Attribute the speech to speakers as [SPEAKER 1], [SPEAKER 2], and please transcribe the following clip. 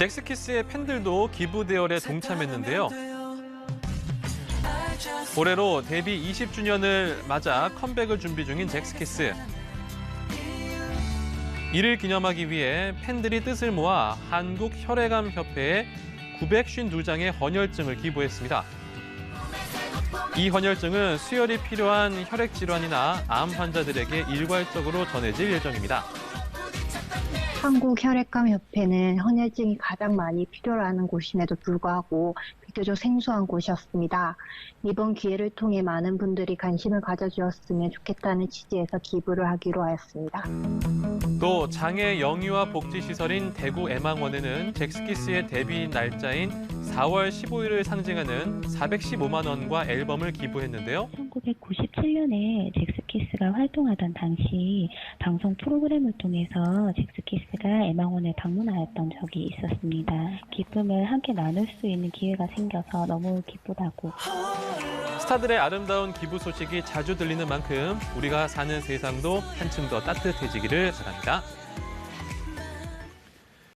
[SPEAKER 1] 잭스키스의 팬들도 기부 대열에 동참했는데요. 올해로 데뷔 20주년을 맞아 컴백을 준비 중인 잭스키스. 이를 기념하기 위해 팬들이 뜻을 모아 한국 혈액암 협회에 952장의 헌혈증을 기부했습니다. 이 헌혈증은 수혈이 필요한 혈액 질환이나 암 환자들에게 일괄적으로 전해질 예정입니다.
[SPEAKER 2] 한국 혈액암협회는 헌혈증이 가장 많이 필요로 하는 곳임에도 불구하고 비교적 생소한 곳이었습니다. 이번 기회를 통해 많은 분들이 관심을 가져주었으면 좋겠다는 취지에서 기부를 하기로 하였습니다.
[SPEAKER 1] 또 장애 영유아 복지 시설인 대구 애망원에는 잭스키스의 데뷔 날짜인 4월 15일을 상징하는 415만 원과 앨범을 기부했는데요.
[SPEAKER 3] 1997년에 잭스키스가 활동하던 당시 방송 프로그램을 통해서 잭스키스가 애망원을 방문하였던 적이 있었습니다. 기쁨을 함께 나눌 수 있는 기회가 생겨서 너무 기쁘다고
[SPEAKER 1] 스타들의 아름다운 기부 소식이 자주 들리는 만큼 우리가 사는 세상도 한층 더 따뜻해지기를 바랍니다.